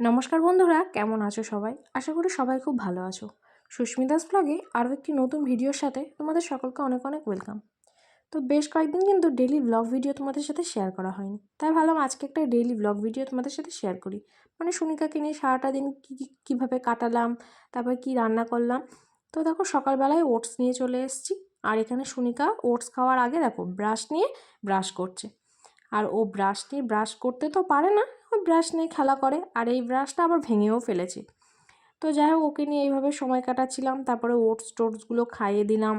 নমস্কার বন্ধুরা, কেমন আছো সবাই? আশা করি সবাই খুব ভালো আছো। সুস্মিতাস ব্লগে আরও একটি নতুন ভিডিওর সাথে তোমাদের সকলকে অনেক অনেক ওয়েলকাম তো বেশ কয়েকদিন কিন্তু ডেলি ব্লগ ভিডিও তোমাদের সাথে শেয়ার করা হয়নি। তাই ভাবলাম আজকে একটা ডেইলি ব্লগ ভিডিও তোমাদের সাথে শেয়ার করি। মানে সুনিকাকে নিয়ে সারাটা দিন কী কীভাবে কাটালাম, তারপর কি রান্না করলাম। তো দেখো, সকালবেলায় ওটস নিয়ে চলে এসেছি। আর এখানে সুনিকা ওটস খাওয়ার আগে দেখো ব্রাশ নিয়ে ব্রাশ করছে। আর ও ব্রাশ নিয়ে ব্রাশ করতে তো পারে না ব্রাশ নিয়ে খেলা করে, আর এই ব্রাশটা আবার ভেঙেও ফেলেছি। তো যাই হোক, ওকে নিয়ে এইভাবে সময় কাটাচ্ছিলাম, তারপরে ওটস টোটসগুলো খাইয়ে দিলাম।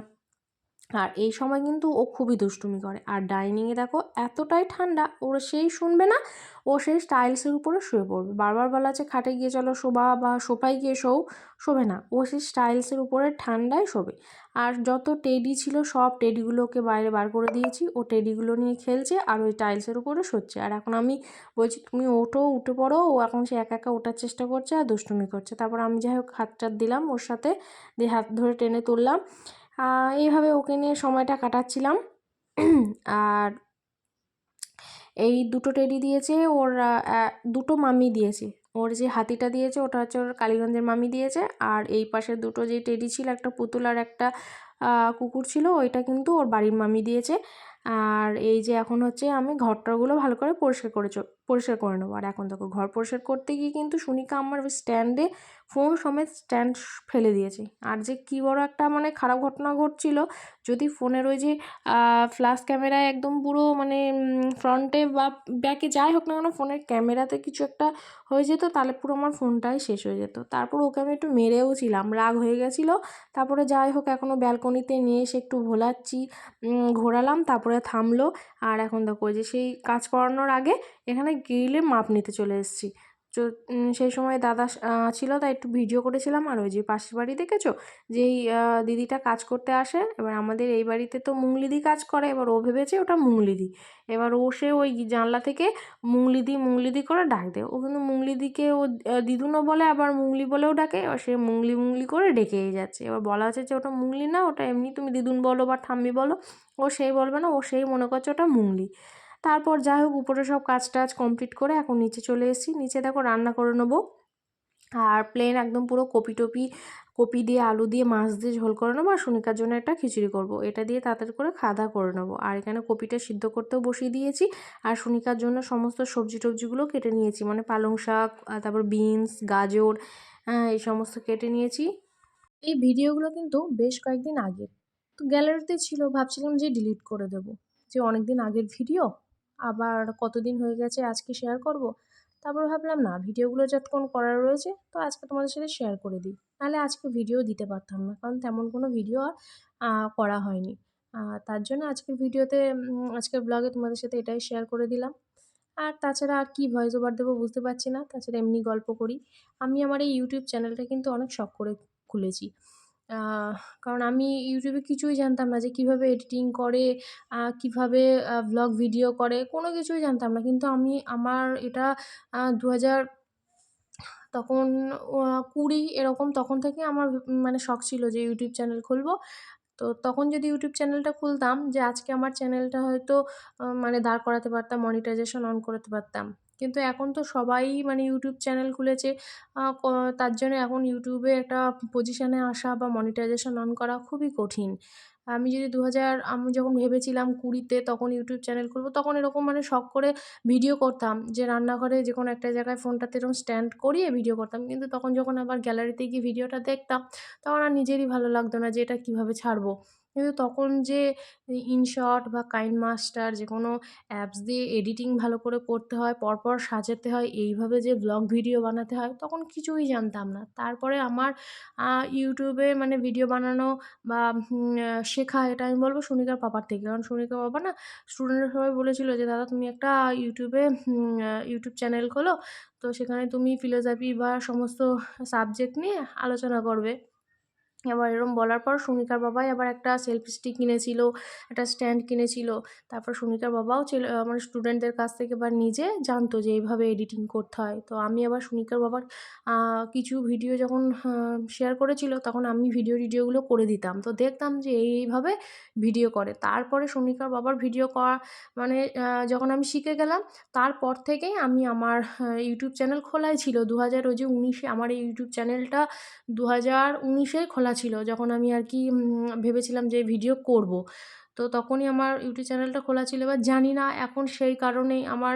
আর এই সময় কিন্তু ও খুবই দুষ্টুমি করে। আর ডাইনিংয়ে দেখো, এতটাই ঠান্ডা, ওর সেই শুনবে না, ও সেই টাইলসের উপরে শুয়ে পড়বে। বারবার বলা আছে, খাটে গিয়ে চলো, শোবা বা সোফায় গিয়ে শোও শোবে না। ও সেই টাইলসের উপরে ঠান্ডায় শোবে। আর যত টেডি ছিল, সব টেডিগুলোকে বাইরে বার করে দিয়েছি। ও টেডিগুলো নিয়ে খেলছে আর ওই টাইলসের উপরে শোচ্ছে। আর এখন আমি বলছি, তুমি ওঠো, উঠে পড়ো। ও এখন সে একা একা ওঠার চেষ্টা করছে আর দুষ্টুমি করছে। তারপর আমি যাই হোক হাত দিলাম ওর সাথে, দিয়ে হাত ধরে টেনে তুললাম। এইভাবে ওকে নিয়ে সময়টা কাটাচ্ছিলাম। আর এই দুটো টেডি দিয়েছে, ওর দুটো মামি দিয়েছে। ওর যে হাতিটা দিয়েছে, ওটা হচ্ছে ওর কালীগঞ্জের মামি দিয়েছে। আর এই পাশে দুটো যে টেডি ছিল, একটা পুতুল আর একটা কুকুর ছিল, ওইটা কিন্তু ওর বাড়ির মামি দিয়েছে। আর এই যে এখন হচ্ছে আমি ঘরটাগুলো ভালো করে পরিষ্কার করে পরিষ্কার করে নেব। আর এখন দেখো ঘর পরিষ্কার করতে গিয়ে কিন্তু সুনিকা আমার ওই স্ট্যান্ডে ফোন সমেত স্ট্যান্ড ফেলে দিয়েছে। আর যে কী বড় একটা মানে খারাপ ঘটনা ঘটছিল, যদি ফোনের ওই যে ফ্ল্যাশ ক্যামেরায় একদম পুরো মানে ফ্রন্টে বা ব্যাকে যাই হোক না কেন ফোনের ক্যামেরাতে কিছু একটা হয়ে যেত, তাহলে পুরো আমার ফোনটাই শেষ হয়ে যেত। তারপর ওকে আমি একটু মেরেও ছিলাম, রাগ হয়ে গেছিল। তারপরে যাই হোক এখনও ব্যালকনিতে নিয়ে এসে একটু ভোলাচ্ছি ঘোরালাম, তারপরে থামলো। আর এখন দেখো যে সেই কাজ করানোর আগে এখানে গ্রিলে মাপ নিতে চলে এসেছি। সেই সময় দাদা ছিল, তাই একটু ভিডিও করেছিলাম। আর ওই যে পাশের বাড়ি দেখেছ? যেই দিদিটা কাজ করতে আসে, এবার আমাদের এই বাড়িতে তো মুংলিদি কাজ করে, এবার ও ভেবেছে ওটা মুংলিদি। এবার ও সে ওই জানলা থেকে মুংলিদি মুংলিদি করে ডাক দেয়। ও কিন্তু মুংলিদিকে ও দিদুনও বলে, আবার মুংলি বলেও ডাকে। এবার সে মুংলি মুংলি করে ডেকেই যাচ্ছে। এবার বলা হচ্ছে যে ওটা মুংলি না, ওটা এমনি তুমি দিদুন বলো বা ঠাম্মি বলো, ও সেই বলবে না, ও সেই মনে করছে ওটা মুংলি। তারপর যাই হোক উপরে সব কাজ টাজ কমপ্লিট করে এখন নিচে চলে এসেছি। নিচে দেখো রান্না করে নেব। আর প্লেন একদম পুরো কপি টপি, কপি দিয়ে আলু দিয়ে, মাছ দিয়ে ঝোল করে নেব আর সুনিকার জন্য একটা খিচুড়ি করব। এটা দিয়ে তাড়াতাড়ি করে দাওয়া করে নেব। আর এখানে কপিটা সিদ্ধ করতেও বসিয়ে দিয়েছি। আর সুনিকার জন্য সমস্ত সবজি টবজিগুলো কেটে নিয়েছি। মানে পালং শাক তারপর বিনস গাজর এই সমস্ত কেটে নিয়েছি। এই ভিডিওগুলো কিন্তু বেশ কয়েকদিন আগের। তো গ্যালারিতে ছিল, ভাবছিলাম যে ডিলিট করে দেব। যে অনেক দিন আগের ভিডিও আবার কতদিন হয়ে গেছে আজকে শেয়ার করব? তারপর ভাবলাম, না, ভিডিওগুলো যতক্ষণ করার রয়েছে, তো আজকে তোমাদের সাথে শেয়ার করে দিই। নাহলে আজকে ভিডিও দিতে পারতাম না, কারণ তেমন কোনো ভিডিও করা হয়নি। তার জন্য আজকের ভিডিওতে আজকের ব্লগে তোমাদের সাথে এটাই শেয়ার করে দিলাম। আর তাছাড়া আর কী ভয়েস ওভার দেবো বুঝতে পারছি না, তাছাড়া এমনি গল্প করি। আমি আমার এই ইউটিউব চ্যানেলটা কিন্তু অনেক শখ করে খুলেছি। কারণ আমি ইউটিউবে কিছুই জানতাম না যে কীভাবে এডিটিং করে কীভাবে ভ্লগ ভিডিও করে, কোনো কিছুই জানতাম না। কিন্তু আমি আমার এটা দু হাজার তখন কুড়ি এরকম তখন থেকে আমার মানে শখ ছিল যে ইউটিউব চ্যানেল খুলবো। তো তখন যদি ইউটিউব চ্যানেলটা খুলতাম যে আজকে আমার চ্যানেলটা হয়তো মানে দাঁড় করাতে পারতাম মনিটাইজেশন অন করতে পারতাম। কিন্তু এখন তো সবাই মানে ইউটিউব চ্যানেল খুলেছে। তার জন্য এখন ইউটিউবে একটা পজিশানে আসা বা মনিটাইজেশন অন করা খুবই কঠিন। আমি যদি দু হাজার আমি যখন ভেবেছিলাম কুড়িতে তখন ইউটিউব চ্যানেল খুলবো, তখন এরকম মানে শখ করে ভিডিও করতাম যে রান্নাঘরে যে কোনো একটা জায়গায় ফোনটাতে এরকম স্ট্যান্ড করিয়ে ভিডিও করতাম। কিন্তু তখন যখন আবার গ্যালারিতে গিয়ে ভিডিওটা দেখতাম, তখন আর নিজেরই ভালো লাগতো না যে এটা কীভাবে ছাড়বো। কিন্তু তখন যে ইনশট বা কাইন মাস্টার যে কোনো অ্যাপস দিয়ে এডিটিং ভালো করে করতে হয়, পরপর সাজাতে হয়, এইভাবে যে ব্লগ ভিডিও বানাতে হয়, তখন কিছুই জানতাম না। তারপরে আমার ইউটিউবে মানে ভিডিও বানানো বা শেখা, এটা আমি বলব সুনিকার পাপার থেকে। কারণ সুনিকার বাবা না স্টুডেন্টরা সবাই বলেছিল যে, দাদা, তুমি একটা ইউটিউবে ইউটিউব চ্যানেল খোলো, তো সেখানে তুমি ফিলোজফি বা সমস্ত সাবজেক্ট নিয়ে আলোচনা করবে। এবার এরম বলার পর সুমিকার বাবাই আবার একটা সেলফি স্টিক কিনেছিল, একটা স্ট্যান্ড কিনেছিল। তারপর সুমিকার বাবাও ছেলে মানে স্টুডেন্টদের কাছ থেকে এবার নিজে জানতো যে এইভাবে এডিটিং করতে হয়। তো আমি আবার সুমিকার বাবার কিছু ভিডিও যখন শেয়ার করেছিল তখন আমি ভিডিও টিডিওগুলো করে দিতাম। তো দেখতাম যে এইভাবে ভিডিও করে। তারপরে সুমিকার বাবার ভিডিও করা মানে যখন আমি শিখে গেলাম, তারপর থেকেই আমি আমার ইউটিউব চ্যানেল খোলাই ছিল। দু হাজার ওই যে উনিশে, আমার এই ইউটিউব চ্যানেলটা দু হাজার উনিশে খোলা ছিল যখন আমি আর কি ভেবেছিলাম যে ভিডিও করব। তো তখনই আমার ইউটিউব চ্যানেলটা খোলা ছিল। এবার জানি না এখন সেই কারণেই আমার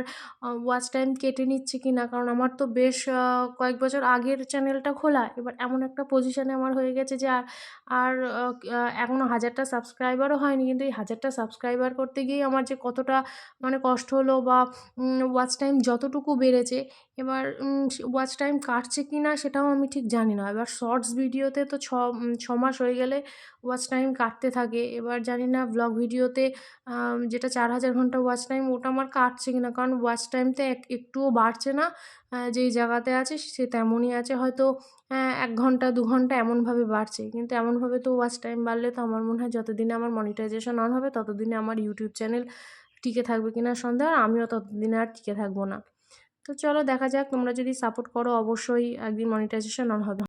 ওয়াচ টাইম কেটে নিচ্ছে কি না কারণ আমার তো বেশ কয়েক বছর আগের চ্যানেলটা খোলা। এবার এমন একটা পজিশানে আমার হয়ে গেছে যে, আর আর এখনও হাজারটা সাবস্ক্রাইবারও হয়নি। কিন্তু এই হাজারটা সাবস্ক্রাইবার করতে গিয়ে আমার যে কতটা মানে কষ্ট হলো বা ওয়াচ টাইম যতটুকু বেড়েছে, এবার ওয়াচ টাইম কাটছে কি না সেটাও আমি ঠিক জানি না। এবার শর্টস ভিডিওতে তো ছ মাস হয়ে গেলে ওয়াচ টাইম কাটতে থাকে। এবার জানি না ব্লগ ভিডিওতে যেটা চার হাজার ঘণ্টা ওয়াচ টাইম ওটা আমার কাটছে কি না কারণ ওয়াচ টাইমতে এক, একটুও বাড়ছে না। যেই জায়গাতে আছে, সে তেমনই আছে। হয়তো এক ঘণ্টা, দু ঘণ্টা এমনভাবে বাড়ছে। কিন্তু এমনভাবে তো ওয়াচ টাইম বাড়লে তো আমার মনে হয় যতদিনে আমার মনিটাইজেশন অন হবে, ততদিনে আমার ইউটিউব চ্যানেল টিকে থাকবে কিনা সন্দেহ, আর আমিও ততদিনে আর টিকে থাকব না। তো চলো দেখা যাক, তোমরা যদি সাপোর্ট করো, অবশ্যই একদিন মনিটাইজেশন অন হবে।